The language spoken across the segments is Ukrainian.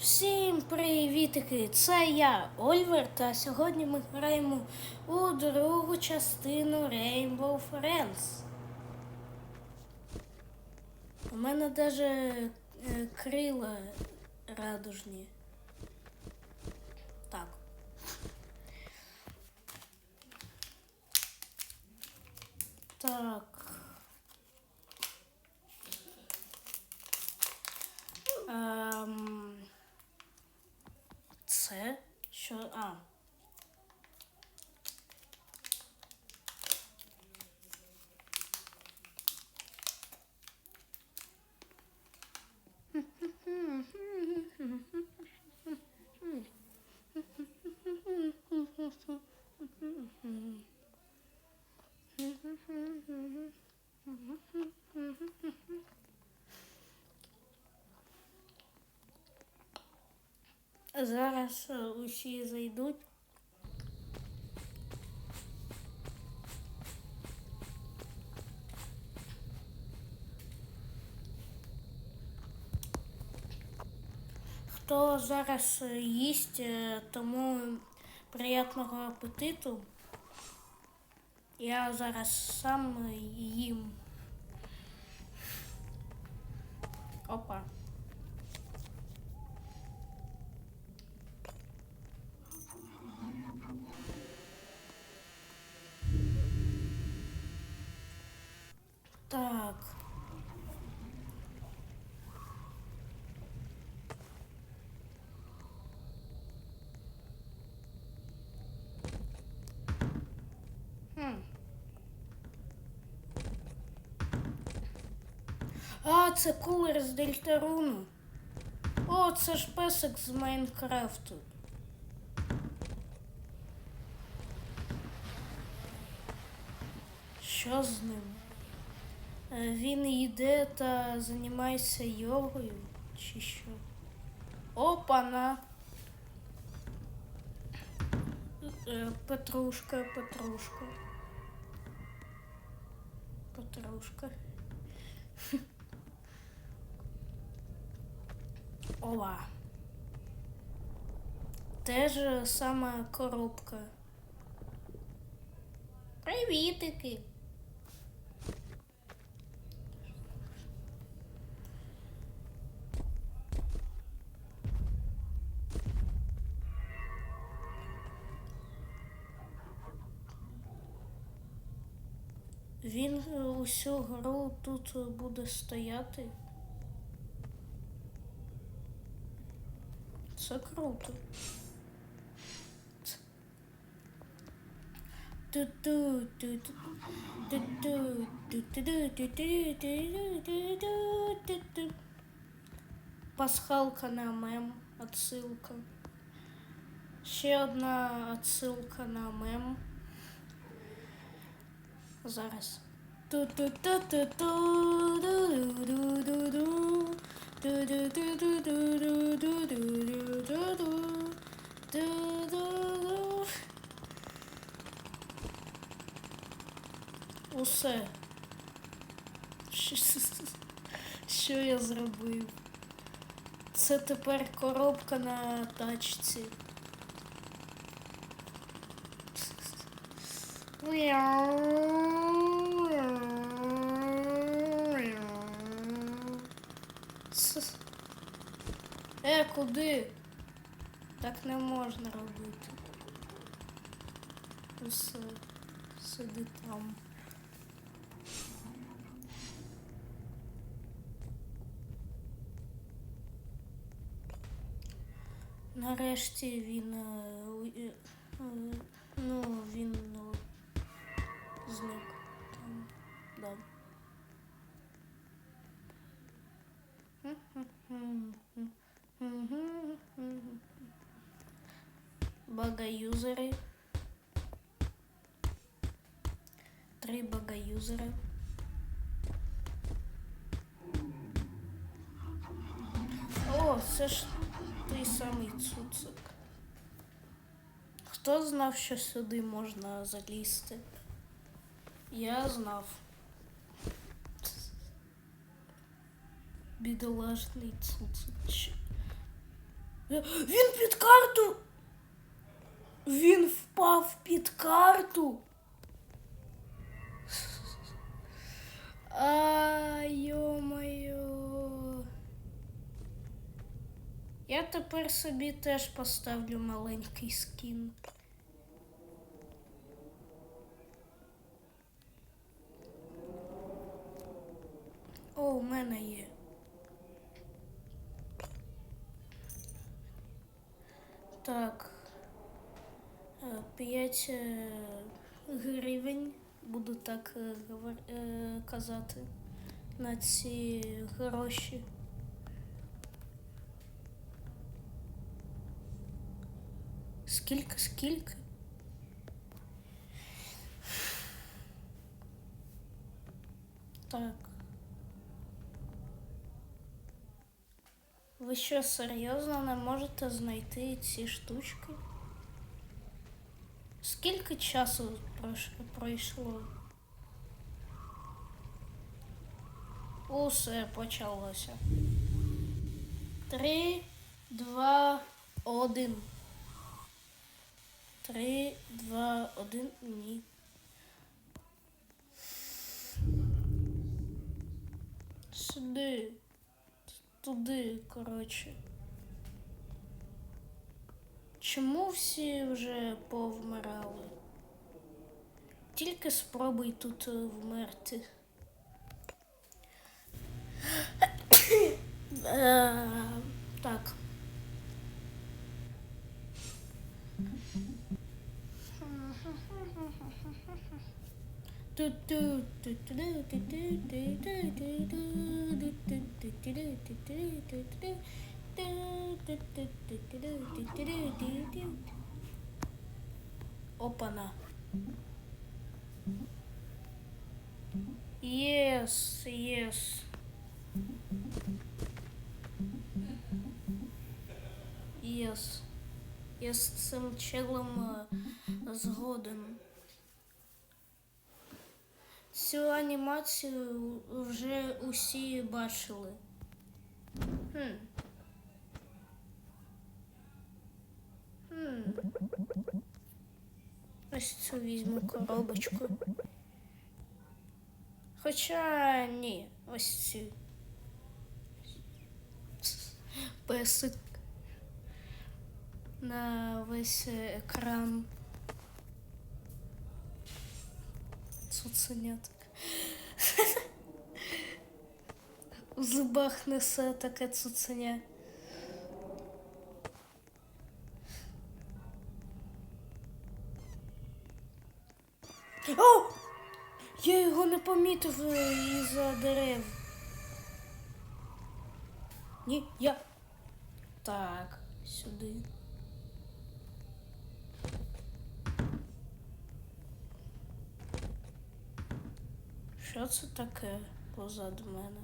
Всім привітики! Це я, Ольвер, та сьогодні ми граємо у другу частину Rainbow Friends. У мене навіть е, крила радужні. Так. Так. Ем... Це що. А. Зараз е, усі зайдуть. Хто зараз е, їсть, е, тому приятного апетиту. Я зараз сам їм. Опа. Так. Хм. А, це кулер з Дельтаруну. О, це ж песик з Майнкрафту. Що з ним? Е, Він йде та займається йогою чи що? Опана. Е, Петрушка, Петрушка. Петрушка. Ова. Теж сама коробка. Привітики. Він усю гру тут буде стояти. Це круто. Пасхалка на мем, отсилка. Ще одна отсилка на мем. Зараз. Усе. Що я зробив? Це тепер коробка на тачці. С- Е, куди? Так не можна робити. Усе. Сиди там. Нарешті він е, е, е, Багаюзери. Три багаюзери. О, це ж той самий цуцик. Хто знав, що сюди можна залізти? Я знав. Бідолашний цуцик. Він під карту. Він впав під карту. А, йо-моє. Я тепер собі теж поставлю маленький скін. О, у мене є. Так. 5 гривень, буду так е, е, казати, на ці гроші. Скільки, скільки? Так. Ви що, серйозно не можете знайти ці штучки? Скільки часу пройшло? Усе почалося. Три, два, один. Три, два, один. Ні. Сюди. Туди, коротше. Чому всі вже повмирали? Тільки спробуй тут е, вмерти. Е, Так. Опана. Yes, yes. Yes. Я з цим челом е, згоден. Цю анімацію вже усі бачили. Хм. Хм. Ось цю візьму коробочку. Хоча ні, ось цю. Песик на весь екран. Цуценяток. У зубах несе таке цуценя. О! Я його не помітив е, із-за дерев. Ні, я. Так, сюди. Що це таке позаду мене?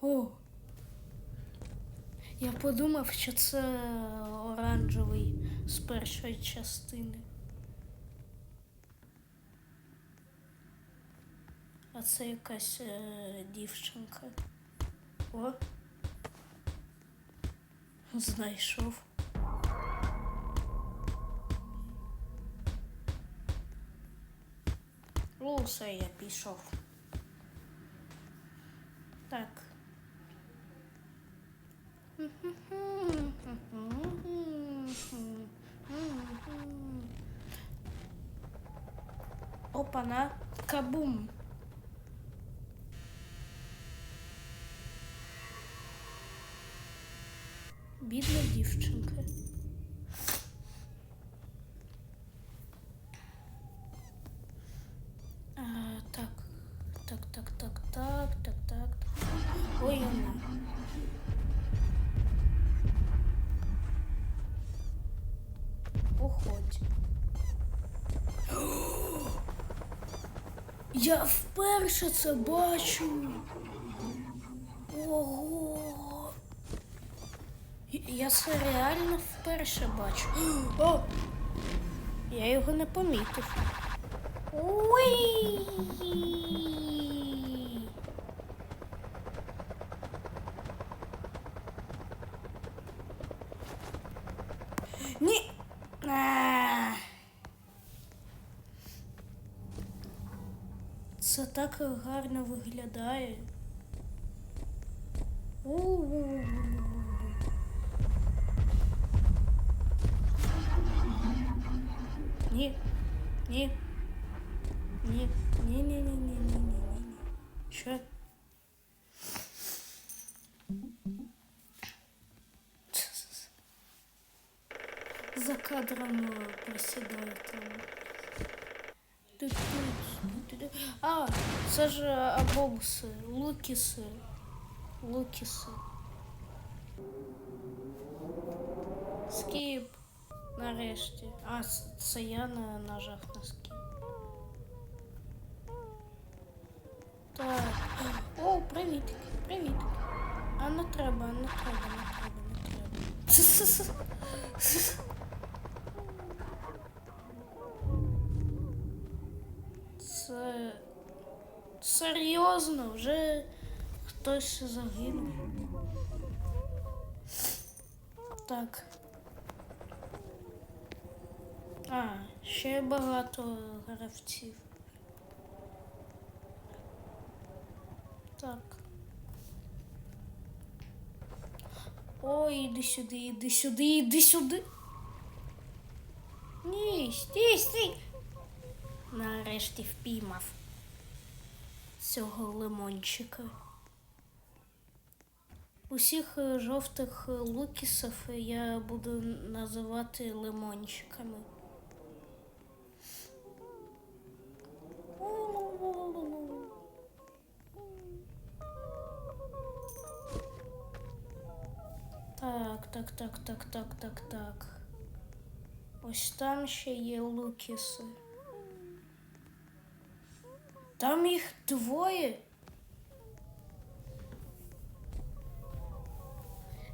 О! Я подумав, що це оранжевий з першої частини. А це якась е, дівчинка. О. Знайшов. Все, я пішов. Так. Опана, кабум. Я вперше це бачу. Ого. Я це реально вперше бачу. О! Я його не помітив. Уй! Так гарно виглядає. У-у-у. Ні. Ні. Ні. Ні, ні, ні, ні, ні, ні, ні, ні. Що? За кадром е, там. Тут-тут, А, це ж е, абобуси, лукіси. Лукіси. Скіп. Нарешті. А, с- це я на ножах на скіп. Так. О, привіт. Привіт. А не треба, не треба, не треба, не треба. серйозно, вже хтось загинув. Так. А, ще багато гравців. Так. Ой, іди сюди, іди сюди, іди сюди. Ні, стій, стій. Нарешті впіймав цього лимончика. Усіх е, жовтих е, лукісів я буду називати лимончиками. Так, так, так, так, так, так, так. Ось там ще є лукіси. Там їх двоє.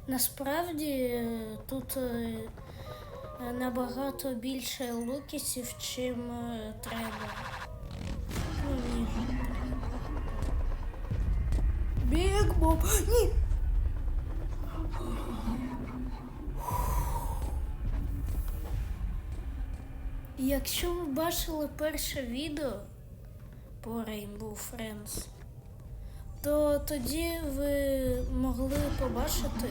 Насправді е, тут е, набагато більше лукісів, чим е, треба. Ну, ні. Біг Боб! Ні! Якщо ви бачили перше відео по Rainbow Friends, то тоді ви могли побачити,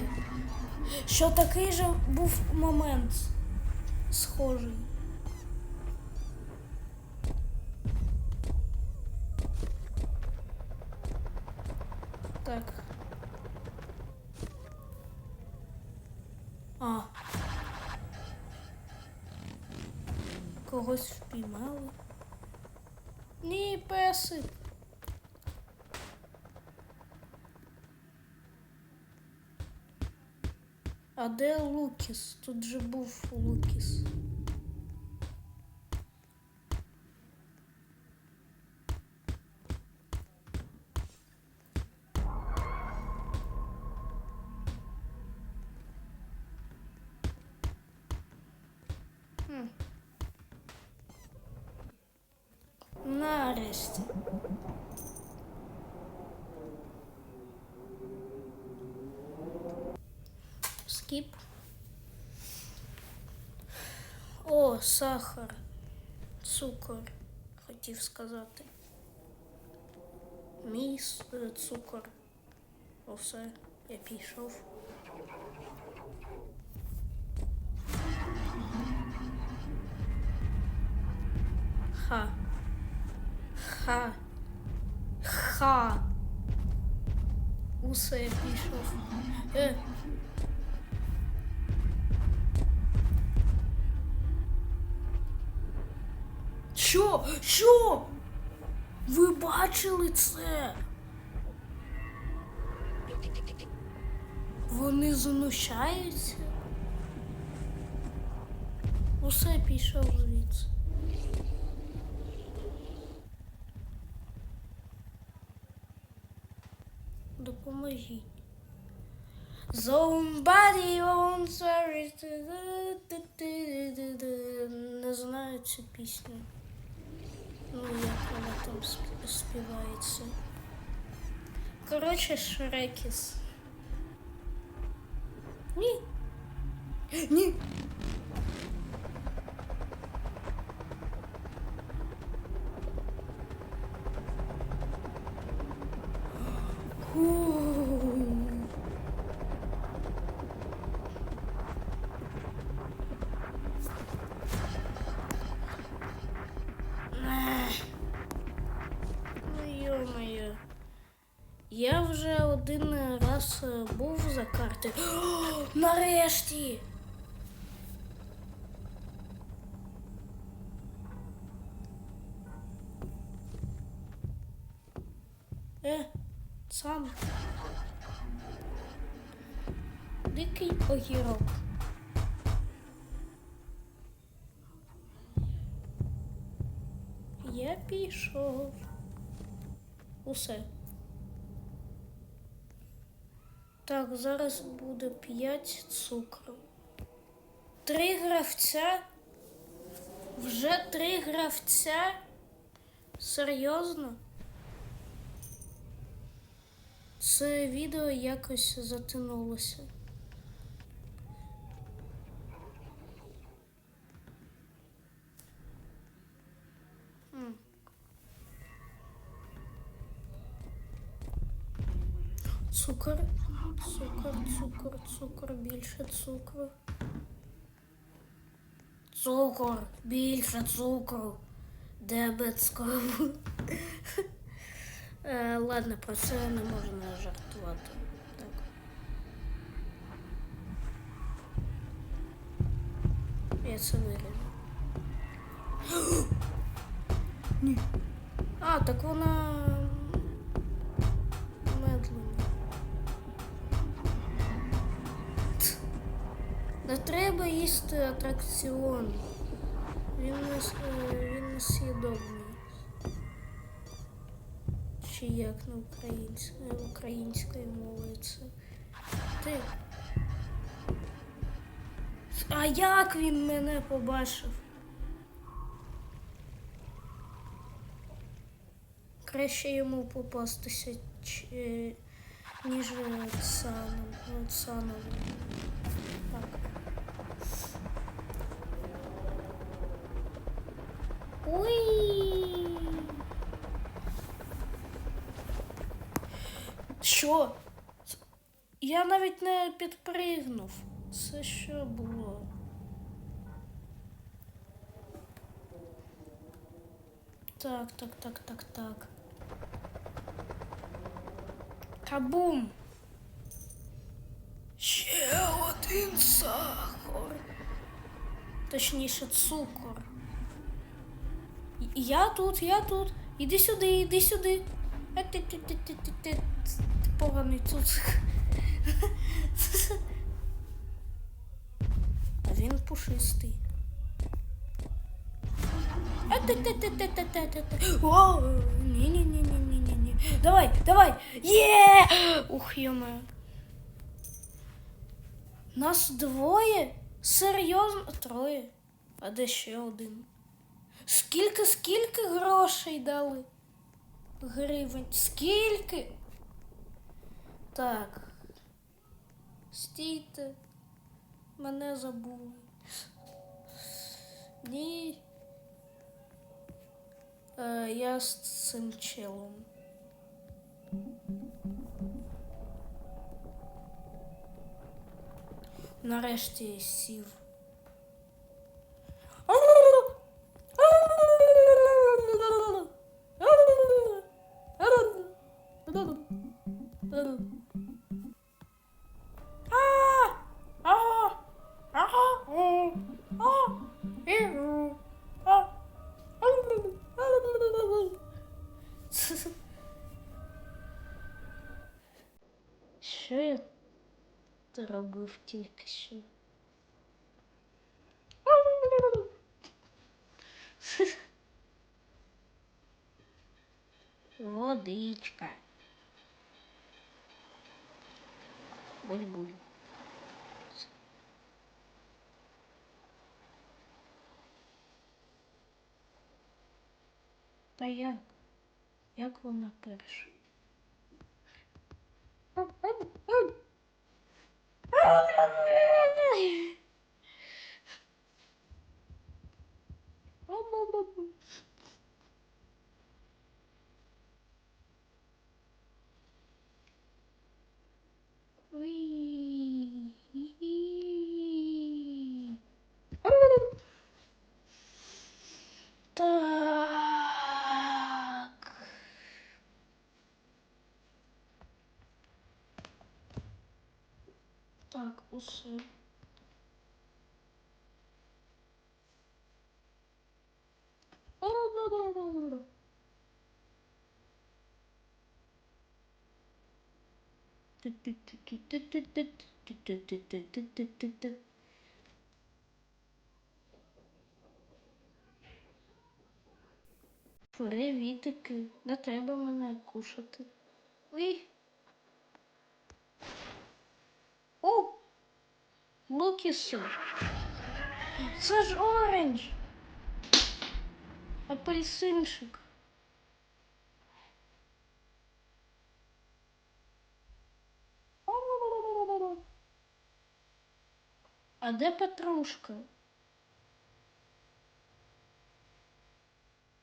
що такий же був момент схожий. Так. А. Когось впіймали. Песик. А де Лукіс? Тут же був Лукіс. Хм. Нарешті. Скіп. О, сахар. Цукор, хотів сказати. Мій е, цукор. Усе, я пішов. Ха. Ха. Ха. Усе пішов. Е. Що? Що? Ви бачили це? Вони знущаються? Усе пішов звідси. Допоможіть. Somebody owns. Не знаю цю пісню. Ну, як вона там сп- співається. Коротше, Шрекіс. Ні. Ні. Один раз е, був за карти. О, нарешті! Е, сам. Дикий огірок. Я пішов. Усе. Так, зараз буде 5 цукру. Три гравця. Вже три гравця. Серйозно? Це відео якось затягнулося. М. Цукор, цукор, цукор, цукор, більше цукру. Цукор, більше цукру. Дебетського. Е, ладно, про це не можна жартувати. Так. Я це виріжу. Ні. А, так вона Не треба їсти атракціон. Він не, с- е, він не съєдобний. Чи як на українською, українською мовою це. Ти. А як він мене побачив? Краще йому попастися, е, ніж. Оксанову. Так. Уй. Що? Я навіть не підпригнув. Це що було? Так, так, так, так, так. Кабум! Ще один сахар. Точніше, цукор. Я тут, я тут. Іди сюди, іди сюди. Ти ти ти ти ти ти поганий цуцик. А він пушистий. О, ні-ні-ні-ні-ні-ні. Давай, давай! Є! Ух, йома. Нас двоє? Серйозно? Троє. А де ще один? Скільки, скільки грошей дали? Гривень. Скільки? Так. Стійте. Мене забули. Ні. Е, я з цим челом. Нарешті сів. Що? Водичка. Буль-буль. Та як? Як вона перша? Так, усы. Привітики, не треба мене кушати. Ой. О! Лукіси. Це ж оранж. Апельсинчик. А де Петрушка?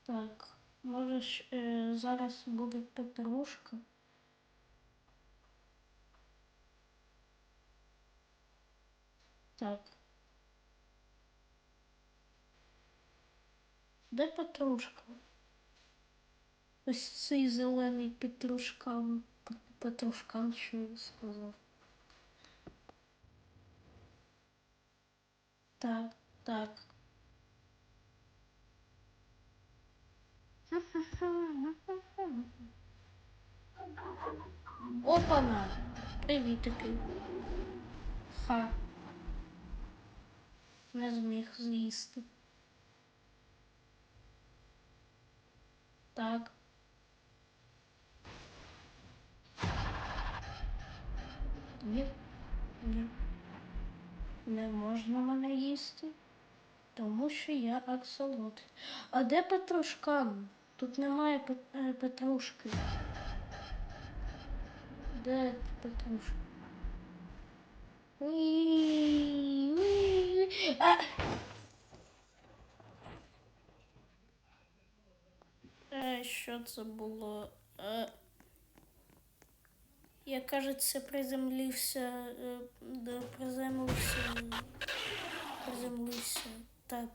Так, може е, зараз буде Петрушка. Так. Де Петрушка? Ось цей зелений Петрушкан. П- Петрушкан, що я сказав. Так, так. Опана! Привітики. Ха. Не зміг з'їсти. Так. Ні. Ні. Не можна мене їсти, тому що я аксолот. А де Петрушка? Тут немає е, Петрушки. Де Петрушка? Що це було? Я, кажеться, приземлився, е, приземлився, приземлився. Так,